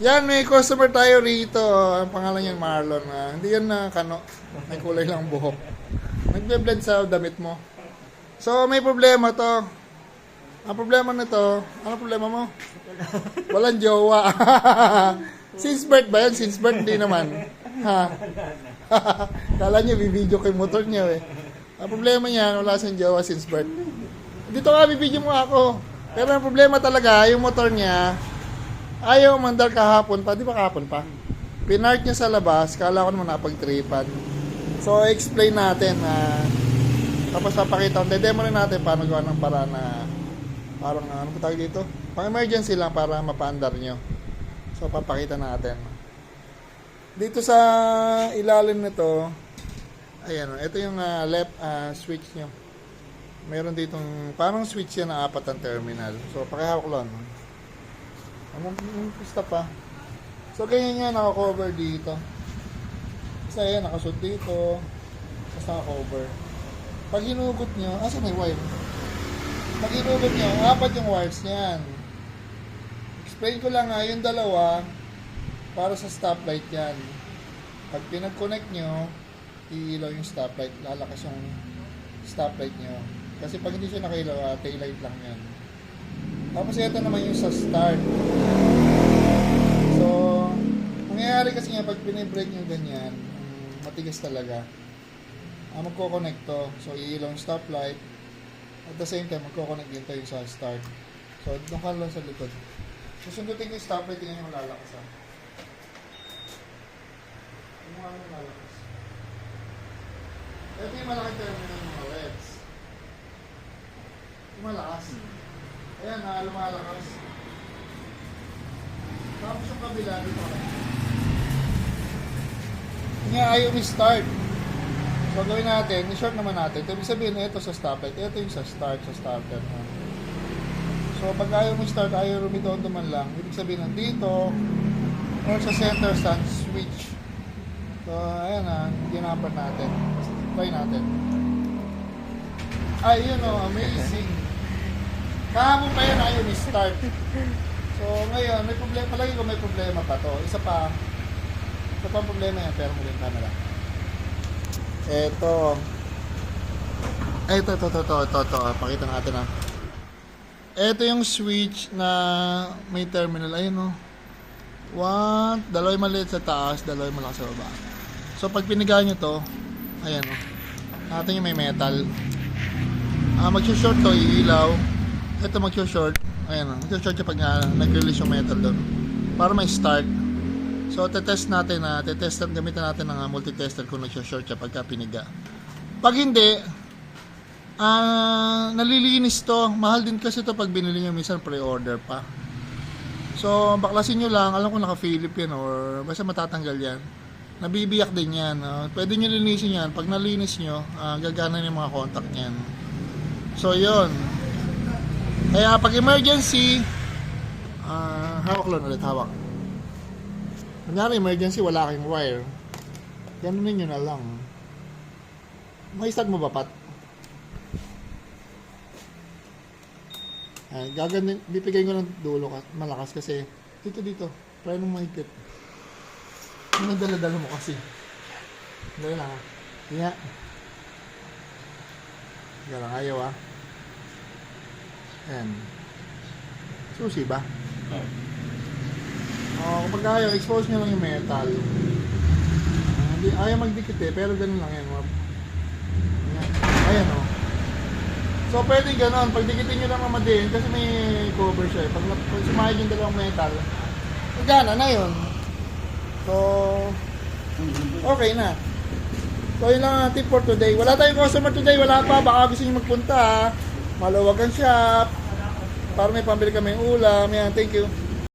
Yan, may customer tayo rito. Ang pangalan niya Marlon. Ah, hindi yan na kano. May kulay lang ang buhok. Nagbe-blend sa damit mo. So, may problema to. Ang problema nito, ano problema mo? Walang jowa. Since birth ba yan? Since birth, hindi naman. Ha? Kala niya, bibidyo kay motor niya eh. Ang problema niya, wala siyang jowa since birth. Dito nga, bibidyo mo ako. Pero ang problema talaga, yung motor niya, ayaw mandar kahapon pa. Di ba kahapon pa? Pinark niya sa labas, kala ko naman napagtripan. So, explain natin na tapos papakita ko, demo rin natin paano gawa ng para na parang ano pa tawag dito? Pang emergency lang para mapaandar nyo. So, papakita natin. Dito sa ilalim nito, ayan, ito yung ah, left ah, switch nyo. Meron ditong, parang switch yan na apat ang terminal. So, pakihawak lang. Anong stop pa? So, ganyan nga naka-cover dito. Kasi ayan, nakasuot dito. Tapos naka-cover. Pag hinugot nyo, asa may wire? Pag hinugot nyo, apat yung wires niyan. Explain ko lang nga, yung dalawa, para sa stoplight yan. Pag pinag-connect nyo, iilaw yung stoplight, lalakas yung stoplight nyo. Kasi pag hindi siya nakailaw, uh, taillight lang yan. Tapos ito naman yung sa start. So, mangyayari kasi nga pag pinibrake nyo ganyan, mm, matigas talaga. Ah, magko-connect to. So, iilaw yung stoplight. At the same time, magko-connect din to yung sa start. So, doon ka lang sa likod. Susundutin ko yung stoplight, tingnan yung malalakas ha. Malalakas. Ito yung malaki terminal ng mga LEDs. Yung malakas. Ayan ha, lumalakas. Tapos yung kabila dito. Nga ayaw ni-start. So gawin natin, i-short naman natin. Ibig sabihin, ito sa stoplight, ito yung sa start, sa starter. So pag ayaw mo start, ayaw rumitondo man lang, ibig sabihin nandito, or sa center stand switch. So ayan na, ginamper natin. Try natin. Ay, yun o, amazing. Kahapon pa yan, ayaw ni start. So ngayon, may problema, palagi ko may problema pa to. Isa pa, isa pa problema yan, pero muli yung camera. Eto. Eto, to, to, to, to, to. Pakita natin ah. Ito yung switch na may terminal. Ayun oh. One, dalawa maliit sa taas, dalawa malakas sa baba. So pag piniga nyo to, ayan oh. Natin yung may metal. Ah, mag-short to, iilaw. Ito mag-short. Ayan. Mag-short siya pag uh, nag-release yung metal doon. Para may start. So, tetest natin na, tetest gamitan natin ng uh, multitester kung nag-short siya pagka piniga. Pag hindi, ah, nalilinis to. Mahal din kasi to pag binili nyo minsan pre-order pa. So, baklasin nyo lang. Alam ko naka-Philip or basta matatanggal yan. Nabibiyak din yan. ah. pwede nyo linisin yan. Pag nalinis nyo, ah, gagana yung mga contact niyan. So, yon Kaya pag emergency, ah, hawak lang ulit, hawak. Kunyari emergency, wala kayong wire. Ganunin nyo na lang. May start mo ba, Pat? Ay, gaganin, bibigay ko ng dulo ka, malakas kasi dito dito, try nung mahigpit. Ano dala-dala mo kasi? Dala lang ha. Yeah. Dala lang, ayaw ah. Ayan. Susi ba? Oh, kapag ayaw, expose nyo lang yung metal. Ah, Hindi, ayaw magdikit eh, pero ganun lang yan. Ayan, ayan oh. So, pwede ganon. Pag dikitin nyo lang naman din, kasi may cover siya eh. Pag, pag sumayad yung dalawang metal, gana na yun. So, okay na. So, yun lang ang tip for today. Wala tayong customer today, wala pa. Baka gusto nyo magpunta. ha. Maluwag ang shop. Para may pambili kami ulam. Yan, thank you.